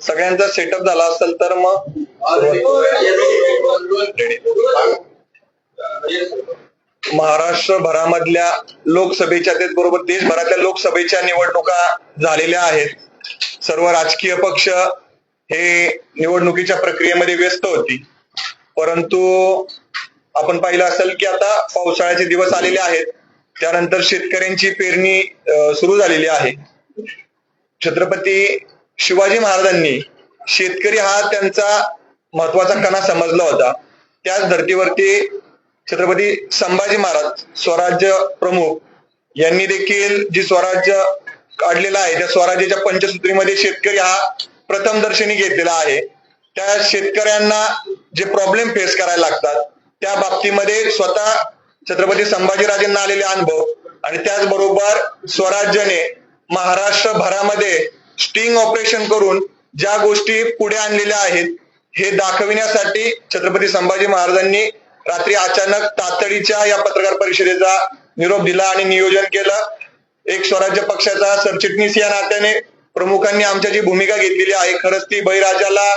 सगळ्यांचा सेटअप झाला असेल तर मग महाराष्ट्र भरामधल्या लोकसभेच्या त्याचबरोबर देशभरातल्या लोकसभेच्या निवडणुका झालेल्या आहेत. सर्व राजकीय पक्ष हे निवडणुकीच्या प्रक्रियेमध्ये व्यस्त होती. परंतु आपण पाहिलं असेल की आता पावसाळ्याचे दिवस आलेले आहेत. त्यानंतर शेतकऱ्यांची पेरणी सुरू झालेली आहे. छत्रपती शिवाजी महाराजांनी शेतकरी हा त्यांचा महत्त्वाचा कणा समजला होता. त्याच धर्तीवरती छत्रपती संभाजी महाराज स्वराज्य प्रमुख यांनी देखील जी स्वराज्य काढलेला आहे त्या स्वराज्याच्या पंचसूत्रीमध्ये शेतकरी हा प्रथम दर्शनी घेतलेला आहे. त्या शेतकऱ्यांना जे प्रॉब्लेम फेस करायला लागतात त्या बाबतीमध्ये स्वतः छत्रपती संभाजीराजेंना आलेले अनुभव आणि त्याचबरोबर स्वराज्याने महाराष्ट्र भरामध्ये स्टिंग ऑपरेशन करून ज्या गोष्टी पुढे आणलेल्या आहेत हे दाखविण्यासाठी छत्रपती संभाजी महाराजांनी रात्री अचानक तातडीच्या या पत्रकार परिषदेचा निरोप दिला आणि नियोजन केलं. एक स्वराज्य पक्षाचा सरचिटणीस या नात्याने प्रमुखांनी आमच्या जी भूमिका घेतलेली आहे खरंच ती बळीराजाला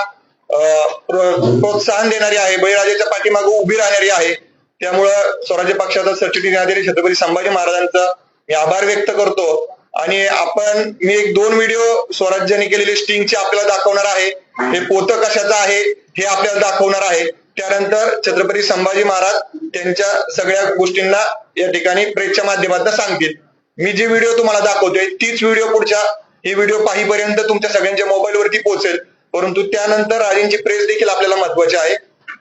प्रोत्साहन देणारी आहे बळीराजाच्या पाठीमागे उभी राहणारी आहे. त्यामुळं स्वराज्य पक्षाचा सरचिटणीस छत्रपती संभाजी महाराजांचा मी आभार व्यक्त करतो. आणि आपण मी एक दोन व्हिडिओ स्वराज्याने केलेले स्टिंगचे आपल्याला दाखवणार आहे. हे पोतं कशाचं आहे हे आपल्याला दाखवणार आहे. त्यानंतर छत्रपती संभाजी महाराज त्यांच्या सगळ्या गोष्टींना या ठिकाणी प्रेसच्या माध्यमातून सांगतील. मी जी व्हिडिओ तुम्हाला दाखवतोय तीच व्हिडिओ पुढच्या ही व्हिडिओ पाहीपर्यंत तुमच्या सगळ्यांच्या मोबाईलवरती पोहोचेल. परंतु त्यानंतर राजेंची प्रेस देखील आपल्याला महत्वाची आहे.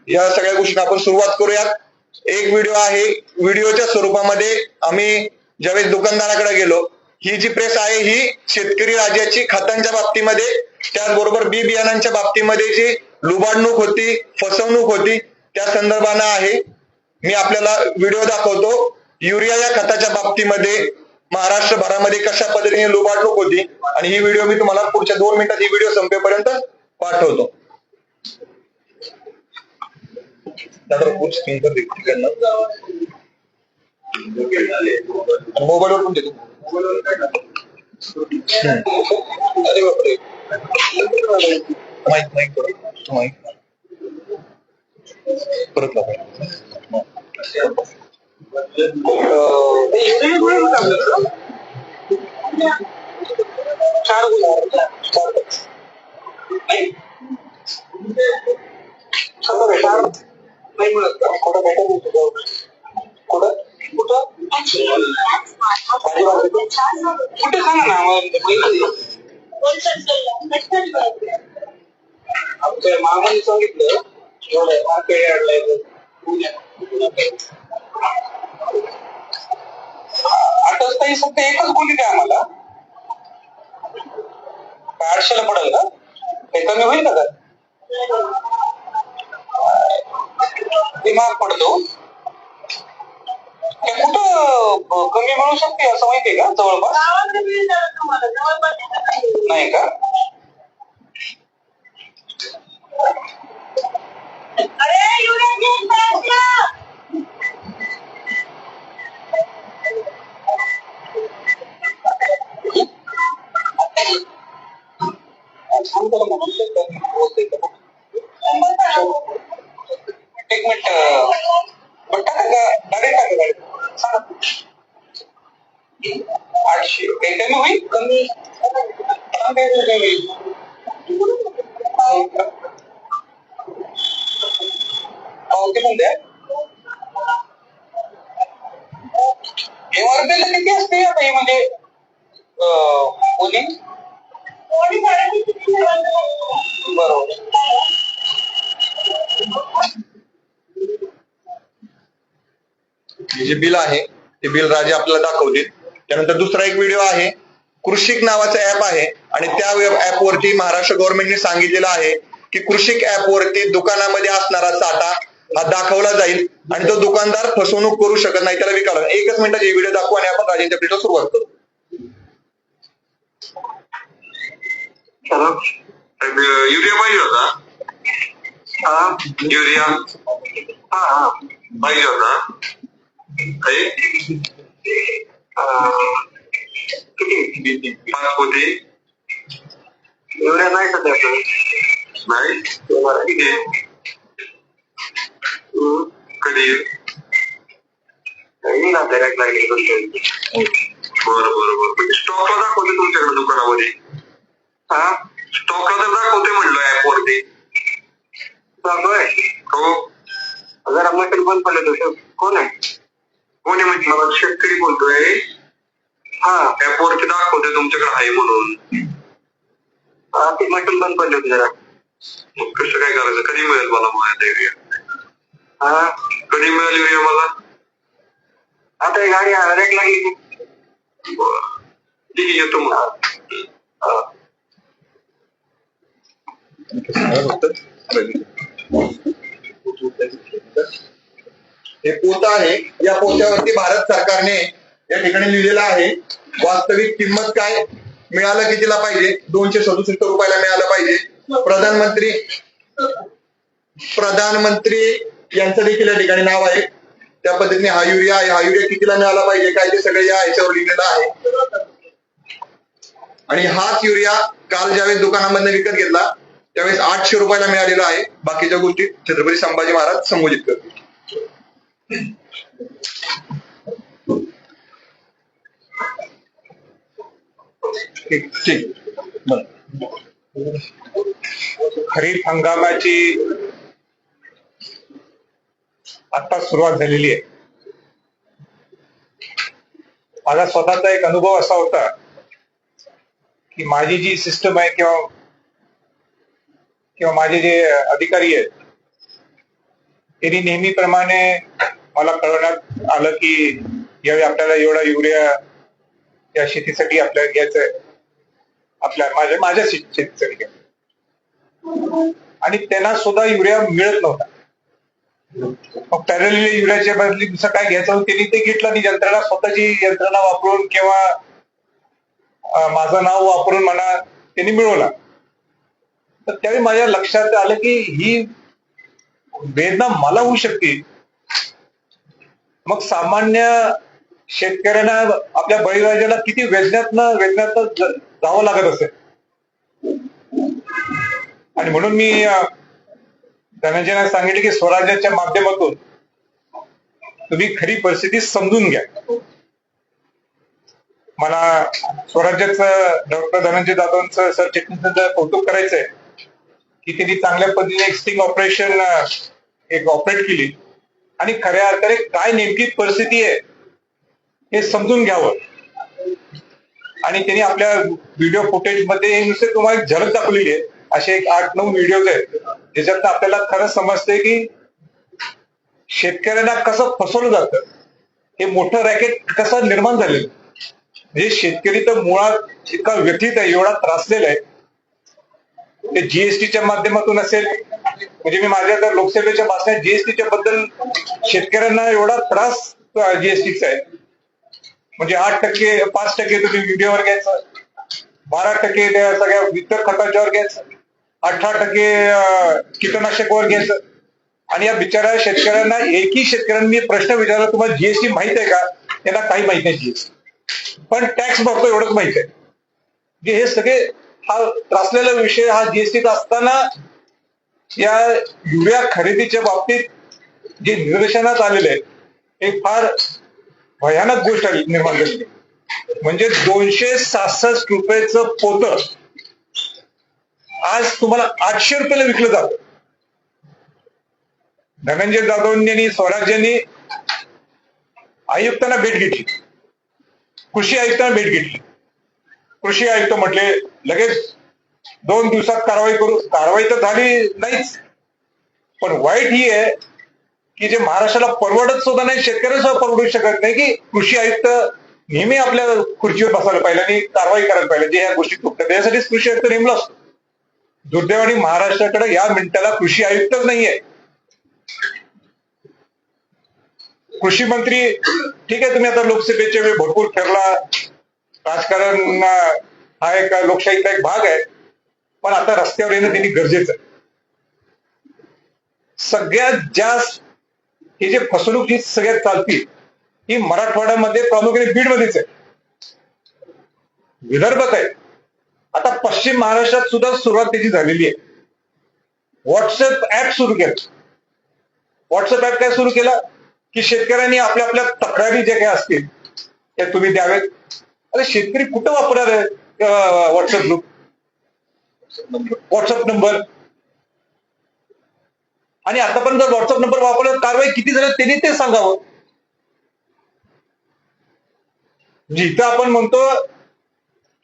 या सगळ्या गोष्टींना आपण सुरुवात करूयात. एक व्हिडिओ आहे व्हिडिओच्या स्वरूपामध्ये आम्ही ज्यावेळेस दुकानदाराकडे गेलो ही जी प्रेस आहे ही शेतकरी राज्याची खतांच्या बाबतीमध्ये त्याचबरोबर बी बियाणांच्या बाबतीमध्ये जी लुबाडणूक होती फसवणूक होती त्या संदर्भानं आहे. मी आपल्याला व्हिडिओ दाखवतो. युरिया या खताच्या बाबतीमध्ये महाराष्ट्र भरामध्ये कशा पद्धतीने लुबाडणूक होती आणि ही व्हिडिओ मी तुम्हाला पुढच्या दोन मिनिटात ही व्हिडिओ संपेपर्यंत पाठवतो. मोबाईलवर पण देतो. अरे बापरे माहीत नाही परत माहीत परत लावा. कुठे सांगा ना आमच्या मामाने सांगितलं एवढं मार्केट यार्डला आठच ताई फक्त एकच गोळी द्या आम्हाला. आठशेला पडेल का हे कमी होईल का ते महाग पडतो. ते कुठं कमी मिळू शकते असं माहितीये का? जवळपास? नाही का? का? एक मिनिट. बरं टाका डायरेक्ट टाका गाडी सांगा आठशे काही कमी होईल कमी होईल पावती पण द्या किती असते आता म्हणजे अं, बरोबर जे बिल आहे ते बिल राजे आपल्याला दाखवतील. त्यानंतर दुसरा एक व्हिडिओ आहे. कृषिक नावाचं ऍप आहे आणि त्या ऍप वरती महाराष्ट्र गव्हर्नमेंटने सांगितलेलं आहे की कृषिक ऍप वरती दुकानामध्ये असणारा साठा हा दाखवला जाईल आणि तो दुकानदार फसवणूक करू शकत नाही. त्याला विकायला एकच मिनिटाची व्हिडिओ दाखवू आणि आपण राजेंच्या पीठला सुरुवात करू. युरिया पाहिजे होता? हा? युरिया. हा हा. पाहिजे होता. काही किती पाच पोते युरिया नाही? सध्या नाही किती कधी बरं बरं बरं. स्टॉकला दाखवते तुमच्याकडे दुकानामध्ये. हा? स्टॉकला तर दाखवते म्हणलं ऍप वरती. दाखवय हो. जरा मटेरियल बंद पडलं तुझं कोण आहे? हो, कोणी आहे म्हणजे शेतकरी बोलतोय. हा ऍप वरती दाखवते तुमच्याकडे आहे म्हणून. ते मटेरियल बंद पडले होते जरा. मग कसं काय करायचं? कधी मिळेल मला माझ्या युरिया हा? कधी मिळेल युरिया मला? आता ही गाडी रेट लागली ठीक आहे येतो मग. हा. हे पोत आहे. या पोत्यावरती भारत सरकारने या ठिकाणी लिहिलेलं आहे वास्तविक किंमत काय? मिळालं कितीला पाहिजे? दोनशे सदुसष्ट रुपयाला मिळालं पाहिजे. प्रधानमंत्री प्रधानमंत्री यांचं देखील या ठिकाणी नाव आहे. त्या पद्धतीने हा युरिया आहे. हा युरिया कितीला मिळाला पाहिजे? काय ते सगळे या ह्याच्यावर लिहिलेलं आहे. आणि हाच युरिया काल ज्यावेळेस दुकानामधनं विकत घेतला त्यावेळेस आठशे रुपयाला मिळालेला आहे. बाकीच्या गोष्टी छत्रपती संभाजी महाराज संबोधित करतील. खरीप हंगामाची आता सुरुवात झालेली आहे. माझा स्वतःचा एक अनुभव असा होता की माझी जी सिस्टम आहे किंवा किंवा माझे जे अधिकारी आहेत त्यांनी नेहमीप्रमाणे मला कळवण्यात आलं की यावेळी आपल्याला एवढा युरिया या शेतीसाठी आपल्याला घ्यायचं आहे. आपल्या माझ्या माझ्या शेतीसाठी घ्यायचं आणि त्यांना सुद्धा युरिया मिळत नव्हता. मग पॅरल युरियाच्या बदली दुसरं काय घ्यायचं त्यांनी ते घेतलं आणि यंत्रणा स्वतःची यंत्रणा वापरून किंवा माझं नाव वापरून मला त्यांनी मिळवला. तर त्यावेळी माझ्या लक्षात आलं की ही वेदना मला होऊ शकते. मग सामान्य शेतकऱ्यांना आपल्या बळीराजाला किती वेदनातनं वेदनातनं जावं लागत असेल? आणि म्हणून मी धनंजयना सांगितले की स्वराज्याच्या माध्यमातून तुम्ही खरी परिस्थिती समजून घ्या. मला स्वराज्याचं डॉक्टर धनंजय जाधवांचं सर चिटणीसांचं कौतुक करायचंय. की त्यांनी चांगल्या पद्धतीने एक स्टिंग ऑपरेशन एक ऑपरेट केली. आणि खऱ्या अर्थाने काय नेमकी परिस्थिती आहे हे समजून घ्यावं. आणि त्यांनी आपल्या व्हिडिओ फुटेजमध्ये नुसते तुम्हाला एक झलक दाखवलेली आहे. असे एक आठ नऊ व्हिडिओज आहेत. ज्याच्यात आपल्याला खरं समजतंय की शेतकऱ्यांना कसं फसवलं जातं हे मोठं रॅकेट कसं निर्माण झालेलं म्हणजे शेतकरी तर मुळात इतका व्यथित आहे एवढा त्रासलेला आहे. ते जीएसटीच्या माध्यमातून असेल म्हणजे मी माझ्या तर लोकसभेच्या भाषणात जीएसटीच्या बद्दल शेतकऱ्यांना एवढा त्रास जीएसटीचा आहे. म्हणजे आठ टक्के पाच टक्के तुम्ही व्हिडिओवर घ्यायचं बारा टक्के त्या सगळ्या इतर खताच्यावर घ्यायचं अठरा टक्के कीटकनाशकावर घ्यायचं. आणि या बिचाऱ्या शेतकऱ्यांना एकही शेतकऱ्यांनी मी प्रश्न विचारला तुम्हाला जीएसटी माहीत आहे का? त्यांना काही माहीत नाही जीएसटी पण टॅक्स भरतो एवढंच माहीत आहे. जे हे सगळे हा त्रासलेला विषय हा जीएसटीचा असताना या युरिया खरेदीच्या बाबतीत जे निदर्शनात आलेले आहे हे फार भयानक गोष्ट आली निर्माण झालेली म्हणजे दोनशे सहासष्ट रुपयाचं पोत आज तुम्हाला आठशे रुपयाला विकलं जात. धनंजय जाधव यांनी स्वराज्यांनी आयुक्तांना भेट घेतली. कृषी आयुक्तांना भेट घेतली. कृषी आयुक्त म्हटले लगेच दोन दिवसात कारवाई करू. कारवाई तर झाली नाहीच. पण वाईट ही आहे की जे महाराष्ट्राला परवडत सुद्धा नाही शेतकऱ्याला सुद्धा परवडू शकत नाही की कृषी आयुक्त नेहमी आपल्या खुर्चीवर बसायला पाहिजे आणि कारवाई करायला पाहिजे. जे ह्या गोष्टी चुकतात त्याच्यासाठीच कृषी आयुक्त नेमला असतो. दुर्दैवाने महाराष्ट्राकडे या मिनिटाला कृषी आयुक्तच नाहीये. कृषी मंत्री ठीक आहे तुम्ही आता लोकसभेच्या वेळी भरपूर फिरला राजकारण हा एक लोकशाहीचा एक भाग आहे. पण आता रस्त्यावर येणं त्यांनी गरजेचं आहे. सगळ्यात जास्त ही जे फसवणूक ही सगळ्यात चालती ही मराठवाड्यामध्ये प्रामुख्याने बीडमध्येच आहे. विदर्भात आहे. आता पश्चिम महाराष्ट्रात सुद्धा सुरुवात त्याची झालेली आहे. व्हॉट्सअप ऍप सुरू केलं. व्हॉट्सअप ऍप काय सुरू केला? की शेतकऱ्यांनी आपल्या आपल्या तक्रारी ज्या काही असतील त्या तुम्ही द्यावेत अरे शेतकरी कुठं वापरणार आहे? व्हॉट्सअप ग्रुप व्हॉट्सअप नंबर आणि आतापर्यंत जर व्हॉट्सअप नंबर वापरला कारवाई किती झाली त्यांनी ते सांगावं. जिथं आपण म्हणतो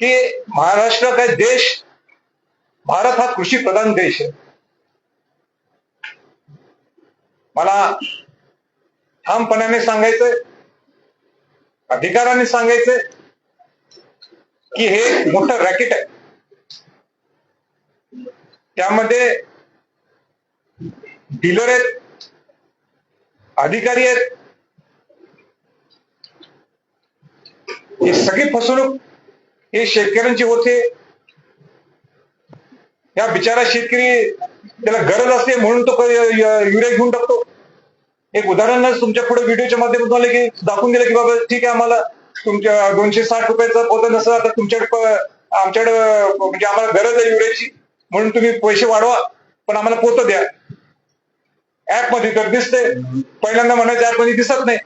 की महाराष्ट्र काय देश भारत हा कृषी प्रधान देश आहे. मला ठामपणाने सांगायचंय अधिकाराने सांगायचंय की हे मोठं रॅकेट आहे. त्यामध्ये डीलर आहेत अधिकारी आहेत. ही सगळी फसवणूक हे शेतकऱ्यांची होते. या बिचारा शेतकरी त्याला गरज असते म्हणून तो युरिया घेऊन टाकतो. एक उदाहरण तुमच्यापुढे व्हिडिओच्या माध्यमातून आले की दाखवून दिलं की बाबा ठीक आहे आम्हाला. तुमच्या दोनशे साठ रुपयाचं पोतं नसलं आता तुमच्याकडे आमच्याकडे म्हणजे आम्हाला गरज आहे युरियाची म्हणून तुम्ही पैसे वाढवा पण आम्हाला पोत द्या. ऍपमध्ये तर दिसते पहिल्यांदा म्हणायचं ऍपमध्ये दिसत नाही.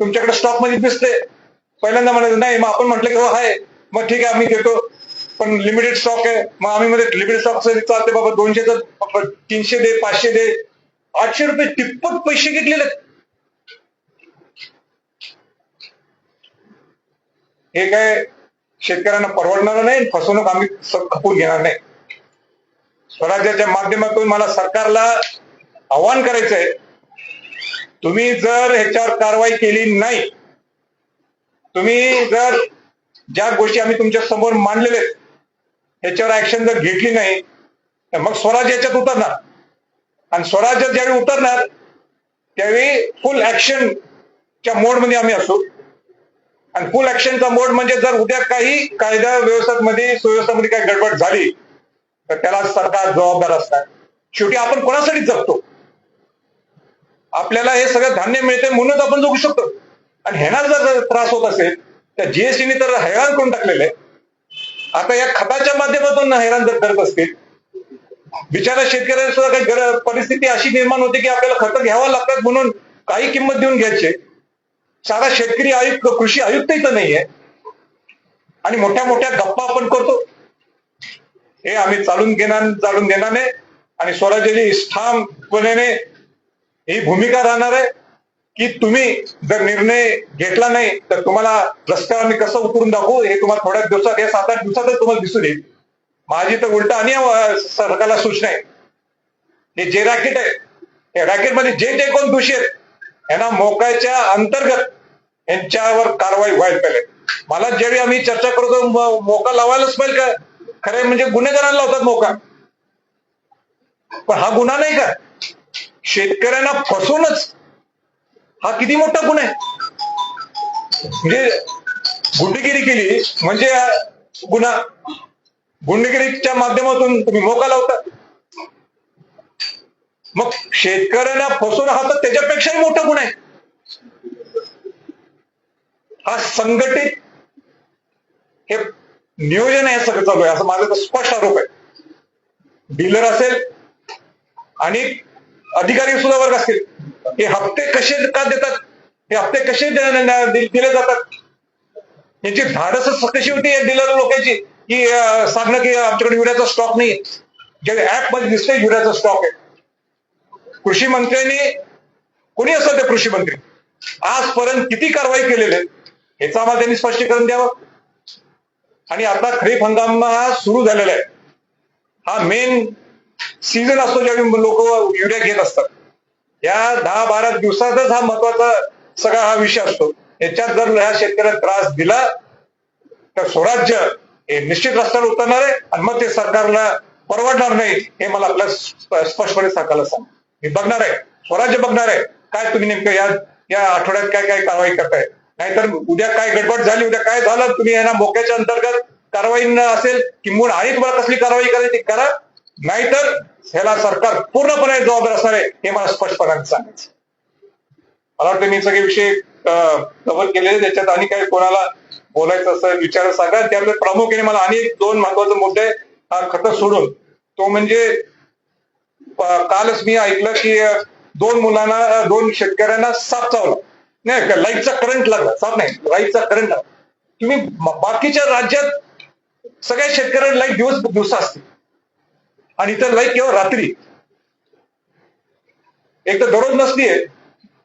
तुमच्याकडे स्टॉकमध्ये दिसते पहिल्यांदा म्हणायचं नाही मग आपण म्हटलं की हो आहे मग ठीक आहे आम्ही देतो. पण लिमिटेड स्टॉक आहे. मग आम्ही मध्ये लिमिटेड स्टॉक चालते बाबा दोनशे तीनशे दे पाचशे दे. आठशे रुपये तिप्पट पैसे घेतलेले हे काय शेतकऱ्यांना परवडणार नाही फसवणूक आम्ही खपून घेणार नाही. स्वराज्याच्या माध्यमातून मला सरकारला आव्हान करायचंय तुम्ही जर ह्याच्यावर कारवाई केली नाही तुम्ही जर ज्या गोष्टी आम्ही तुमच्यासमोर मांडलेल्या आहेत ह्याच्यावर ऍक्शन जर घेतली नाही तर मग स्वराज याच्यात उतरणार. आणि स्वराज्यात ज्यावेळी उतरणार त्यावेळी फुल ऍक्शनच्या मोडमध्ये आम्ही असू. आणि फुल ऍक्शनचा मोड म्हणजे जर उद्या काही कायदा व्यवस्थेमध्ये सुव्यवस्थेमध्ये काही गडबड झाली तर त्याला सरकार जबाबदार असणार. शेवटी आपण कोणासाठी जगतो? आपल्याला हे सगळं धान्य मिळते म्हणूनच आपण जगू शकतो. आणि ह्याना जर त्रास होत असेल तर जीएसटीने तर हैराण करून टाकलेलं आहे. आता या खताच्या माध्यमातून हैराण जर करत असतील बिचारा शेतकऱ्याला सुद्धा काही परिस्थिती अशी निर्माण होते की आपल्याला खतं घ्यावं लागतात म्हणून काही किंमत देऊन घ्यायची. साधा शेतकरी आयुक्त कृषी आयुक्त इथं नाहीये. आणि मोठ्या मोठ्या गप्पा आपण करतो. हे आम्ही चालून घेणार चालून देणार नाही आणि स्वराज्याची ठामपणे ही भूमिका राहणार आहे की तुम्ही जर निर्णय घेतला नाही तर तुम्हाला रस्त्यावर आम्ही कसं उतरून दाखवू हे तुम्हाला थोड्या दिवसात या सात आठ दिवसातच तुम्हाला दिसून येईल. माझी तर उलट आणि सरकारला सूचना आहे. हे जे रॅकेट आहे या रॅकेटमध्ये जे जे कोण दोषी आहेत यांना मोकाच्या अंतर्गत यांच्यावर कारवाई व्हायला पाहिजे. मला ज्यावेळी आम्ही चर्चा करतो मोका लावायलाच पाहिजे का? खरे म्हणजे गुन्हेगारांना लावतात मोका. पण हा गुन्हा नाही का? शेतकऱ्यांना फसवूनच हा किती मोठा गुन्हा आहे? म्हणजे गुंडगिरी केली म्हणजे गुन्हा गुंडगिरीच्या माध्यमातून तुम्ही मोका लावता. मग शेतकऱ्यांना फसवणं हा तर त्याच्यापेक्षाही मोठा गुन्हा आहे. हा संघटित हे नियोजन आहे सगळं चालू आहे. असं माझा तर स्पष्ट आरोप आहे. डीलर असेल आणि अधिकारी सुद्धा वर्ग असतील. हे हप्ते कसे का देतात? हे हप्ते कसे दिले जातात? यांची धाडस कशी होती या डीलर लोकांची. की सांगणं की आमच्याकडे युरियाचा स्टॉक नाही जे ऍपमध्ये दिसतंय युरियाचा स्टॉक आहे. कृषी मंत्र्यांनी कोणी असतात ते कृषी मंत्री आजपर्यंत किती कारवाई केलेली आहे याचं आम्हाला त्यांनी स्पष्टीकरण द्यावं. आणि आता खरीप हंगाम हा सुरू झालेला आहे. हा मेन सीझन असतो ज्यावेळी लोक युरिया घेत असतात. या दहा बारा दिवसातच हा महत्त्वाचा सगळा हा विषय असतो. याच्यात जर ह्या शेतकऱ्याला त्रास दिला तर स्वराज्य हे निश्चित रस्त्यावर उतरणार आहे आणि मग ते सरकारला परवडणार नाही हे मला आपल्या स्प- स्पष्टपणे सांगायला सांग मी बघणार आहे. स्वराज्य बघणार आहे. काय तुम्ही नेमकं या या आठवड्यात काय काय कारवाई करताय? नाहीतर उद्या काय गडबड झाली उद्या काय झालं? तुम्ही यांना मोक्याच्या अंतर्गत कारवाई न असेल किंवा आणि तुम्हाला कसली कारवाई करायची ती करा. नाहीतर ह्याला सरकार पूर्णपणे जबाबदार असणार आहे हे मला स्पष्टपणाने सांगायचं मला वाटतं मी सगळे विषय कव्हर केलेले त्याच्यात आणि काही कोणाला बोलायचं असं विचार सांगा त्यामुळे प्रामुख्याने मला आणि दोन महत्त्वाचे मुद्दे हा खत सोडून तो म्हणजे कालच मी ऐकलं की दोन मुलांना दोन शेतकऱ्यांना साप चावला. नाही का लाईटचा करंट लागला. साप नाही लाईटचा करंट लागला. तुम्ही बाकीच्या राज्यात सगळ्या शेतकऱ्यांना लाइट दिवस दिवसा असते. आणि इतर लाइट केवळ रात्री. एक तर दररोज नसतीये.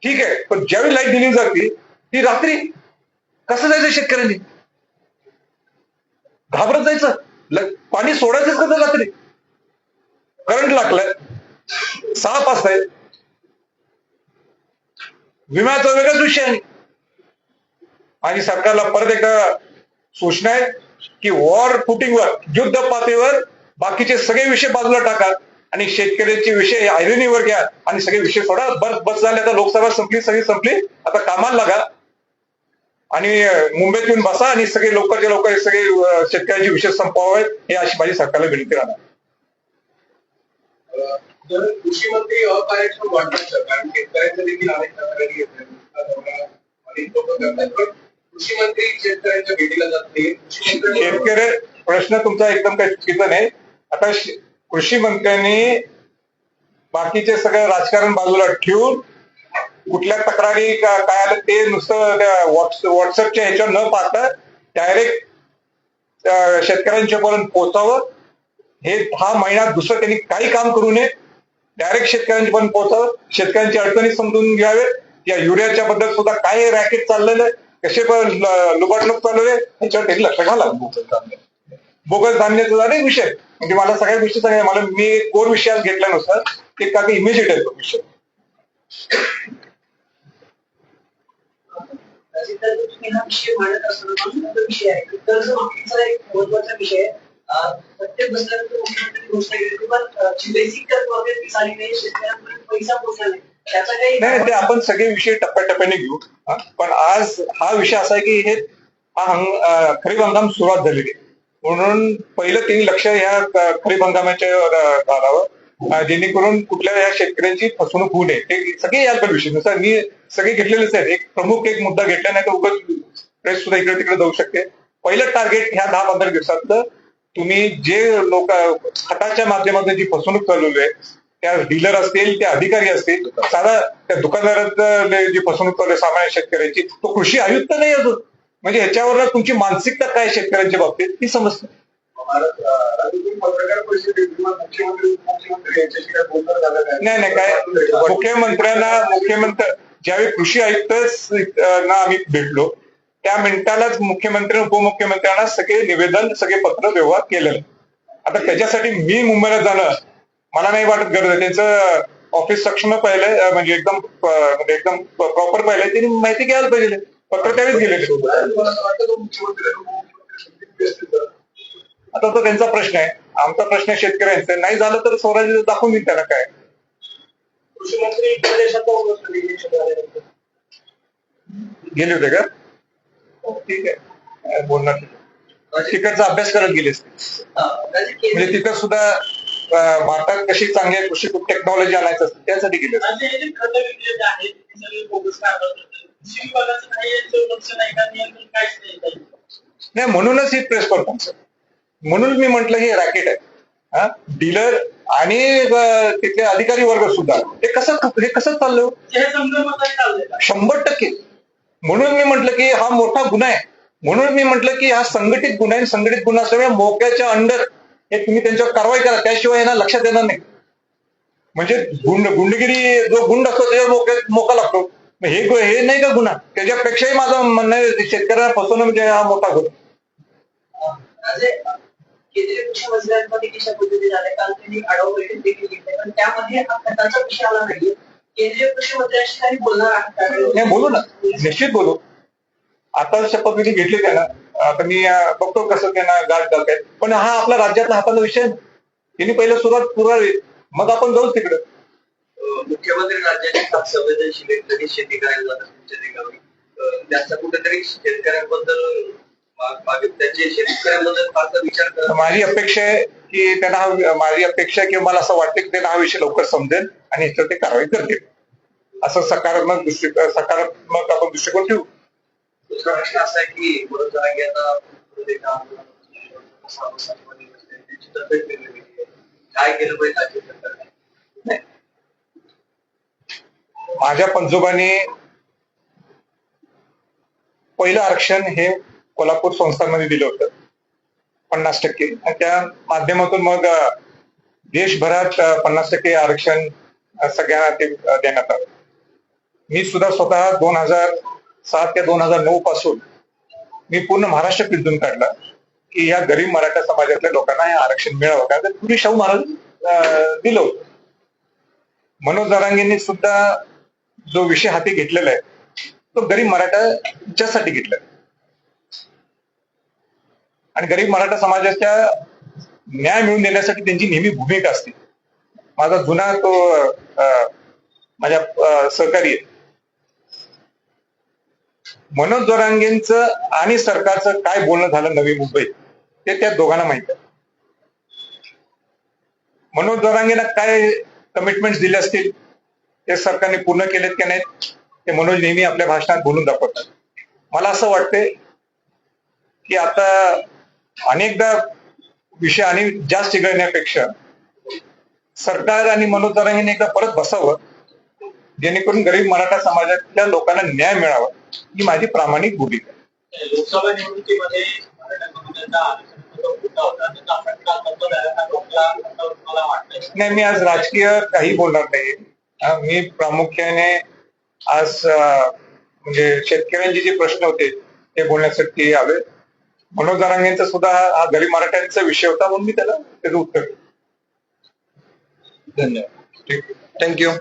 ठीक आहे पण ज्यावेळी लाइट दिली जाते ती रात्री कसं जायचं शेतकऱ्यांनी? घाबरत जायचं. पाणी सोडायचंच कसं रात्री? करंट लागलाय साप असतंय विम्याचा वेगळाच विषय आहे. आणि सरकारला परत एकदा सूचना आहे की वॉर फुटिंगवर युद्ध पातळीवर बाकीचे सगळे विषय बाजूला टाका. आणि शेतकऱ्यांचे विषय आयरणीवर घ्या. आणि सगळे विषय सोडा. बस बस झाले. आता लोकसभा संपली सगळी संपली. आता कामाला लागा. आणि मुंबईत येऊन बसा. आणि सगळे लवकरच्या लवकर सगळे शेतकऱ्यांचे विषय संपवावेत. हे अशी माझी सरकारला विनंती राहणार. जर कृषी मंत्री अकार्यक्षम वाटतात कारण शेतकऱ्यांच्या देखील अनेक तक्रारी अनेक लोक करतात. पण कृषी मंत्री शेतकऱ्यांच्या भेटीला जात नाही. शेतकरी प्रश्न तुमचा एकदम काही चुकीचा नाही. आता कृषी मंत्र्यांनी बाकीचे सगळं राजकारण बाजूला ठेवून कुठल्या तक्रारी काय आलं ते नुसतं व्हॉट्सअपच्या ह्याच्यावर न पाहता डायरेक्ट शेतकऱ्यांच्या पर्यंत पोहोचावं. हे दहा महिन्यात दुसरं त्यांनी काही काम करू नये. डायरेक्ट शेतकऱ्यांच्या पण पोहोचावं शेतकऱ्यांची अडचणी समजून घ्यावे या युरियाच्या बद्दल सुद्धा काय रॅकेट चाललेलं आहे. कसे पण ल- चालू आहे. ह्याच्यावर त्यांनी लक्ष घाला बोगस धान्याचा अनेक विषय. म्हणजे मला सगळ्या गोष्टी सांगाय मला मी कोर विषयात घेतल्यानुसार ते का इमिजिएट आहे तो विषय विषय आहे. कर्ज माफीचा एक महत्त्वाचा विषय आहे. प्रत्येक नाही ते आपण सगळे विषय टप्प्याटप्प्याने घेऊ. पण आज हा विषय असा आहे की हे हा खरीप हंगाम सुरुवात झालेली म्हणून पहिलं तीन लक्ष ह्या खरीप हंगामाच्या घालावं जेणेकरून कुठल्या या शेतकऱ्यांची फसवणूक होऊ नये. ते सगळे याल पण विषय. नुसार मी सगळे घेतलेलेच आहेत. एक प्रमुख एक मुद्दा घेतला नाही तर उगत प्रेस सुद्धा इकडे तिकडे जाऊ शकते. पहिलं टार्गेट ह्या दहा पंधरा दिवसातलं तुम्ही जे लोक खताच्या माध्यमातून जी फसवणूक चालवली आहे त्या डीलर असतील त्या अधिकारी असतील साधा त्या दुकानदारात जी फसवणूक चालू आहे सामान्य शेतकऱ्यांची तो कृषी आयुक्त नाही अजून. म्हणजे ह्याच्यावर तुमची मानसिकता काय शेतकऱ्यांच्या बाबतीत ती समजते. नाही नाही काय? मुख्यमंत्र्यांना मुख्यमंत्री ज्यावेळी कृषी आयुक्त ना आम्ही भेटलो त्या मिनिटालाच मुख्यमंत्री उपमुख्यमंत्र्यांना सगळे निवेदन सगळे पत्र व्यवहार केलेलं. आता त्याच्यासाठी मी मुंबईला जाणं मला नाही वाटत गरज आहे. त्यांचं ऑफिस सक्षम पाहिलंय म्हणजे एकदम म्हणजे एकदम प्रॉपर पाहिलंय त्यांनी माहिती घ्यायला पाहिजे. पत्र त्यावेळेस गेलेले आहेत. आता तो त्यांचा प्रश्न आहे. आमचा प्रश्न शेतकऱ्यांचा. नाही झालं तर स्वराज्य दाखवून देईल त्याला काय. गेले होते का? ठीक आहे. बोलणार तिकडचा अभ्यास करत गेले असते. म्हणजे तिथं सुद्धा भारतात कशी चांगली कृषी टेक्नॉलॉजी आणायचं असतं त्यासाठी गेले ते नाही म्हणूनच ही प्रेस कॉन्फरन्स. म्हणून मी म्हंटल हे रॅकेट आहे. हा? डीलर आणि तिथले अधिकारी वर्ग सुद्धा हे कसं हे कसं चाललं हे? शंभर टक्के. म्हणून मी म्हंटल की हा मोठा गुन्हा आहे. म्हणून मी म्हंटल की हा संघटित गुन्हा आहे संघटित गुन्हा असल्यामुळे मोक्याच्या अंडर हे तुम्ही त्यांच्यावर कारवाई करा. त्याशिवाय यांना लक्षात येणार नाही. म्हणजे गुंड गुंडगिरी जो गुंड असतो त्याच्यावर मोक्या मोका लागतो. हे हे नाही का गुन्हा? त्याच्यापेक्षाही माझं म्हणणं आहे शेतकऱ्यांना फसवणं म्हणजे हा मोठा गुन्हा. केंद्रीय कृषी मंत्र्यांमध्ये कशा पद्धतीने काल त्यांनी आढावा बैठक देखील घेतली पण त्यामध्ये हा खताचा विषय आला नाहीये. केंद्रीय कृषी मंत्र्यांशी काही बोलणार आहात का? नाही बोलू ना. निश्चित बोलू. आता शपथविधी घेतली त्यानं आता मी अं, बघतो कसं त्यांना गाठ घालतायत पण हा आपला राज्यातला हाताचा विषय आहे. त्यांनी पहिलं सुरुवात पुरावी. मग आपण जाऊ तिकडं. अं, मुख्यमंत्री राज्याची खास संवेदनशील आहेत, कधी शेती करायला जातात तुमच्या ठिकाणी? अं, जास्त कुठेतरी शेतकऱ्यांबद्दल मा- मागे त्यांचे शेतकऱ्यांबद्दल फारसा विचार करत माझी अपेक्षा आहे की त्यांना हा माझी अपेक्षा आहे किंवा मला असं वाटतं की त्यांना हा विषय लवकर समजेल. आणि याच्यावर ते कारवाई करतील असं सकारात्मक दृष्टी सकारात्मक आपण दृष्टिकोन ठेवू. दुसरा प्रश्न असा आहे की आता. त्यांची तब्येत काय केलं पाहिजे राज्य माझ्या पंजोबांनी पहिलं आरक्षण हे कोल्हापूर संस्थांमध्ये दिलं होतं. पन्नास टक्के. आणि त्या माध्यमातून मग देशभरात पन्नास टक्के आरक्षण सगळ्यांना ते देण्यात आलं. मी सुद्धा स्वतः दोन हजार सात ते दोन हजार नऊ पासून मी पूर्ण महाराष्ट्र पिंजून काढला की या गरीब मराठा समाजातल्या लोकांना हे आरक्षण मिळावं. कारण ते पूर्वी शाहू महाराज दिलं होतं. मनोज जरांगेंनी सुद्धा जो विषय हाती घेतलेला आहे तो गरीब मराठाच्यासाठी घेतला. आणि गरीब मराठा समाजाच्या न्याय मिळवून देण्यासाठी त्यांची नेहमी भूमिका असते. माझा जुना तो माझ्या सहकारी आहे. मनोज जोरांगेंचं आणि सरकारचं काय बोलणं झालं नवी मुंबईत ते त्या दोघांना माहीत आहे. मनोज जोरांगेंना काय कमिटमेंट दिले असतील ते सरकारने पूर्ण केलेत की नाहीत ते मनोज नेहमी आपल्या भाषणात बोलून दाखवतात. मला असं वाटतंय की आता अनेकदा विषय आणि जास्त चिघळण्यापेक्षा सरकार आणि मनोज जरांगेने एकदा परत बसावं. जेणेकरून गरीब मराठा समाजातल्या लोकांना न्याय मिळावा ही माझी प्रामाणिक भूमिका आहे. लोकसभा निवडणुकीमध्ये नाही मी आज राजकीय काही बोलणार नाही मी प्रामुख्याने आज म्हणजे शेतकऱ्यांचे जे प्रश्न होते ते बोलण्यासाठी आलोय. मनोज जरांगेंचा सुद्धा हा गरीब मराठ्यांचा विषय होता म्हणून मी त्याला त्याचं उत्तर दिलं. धन्यवाद. थँक्यू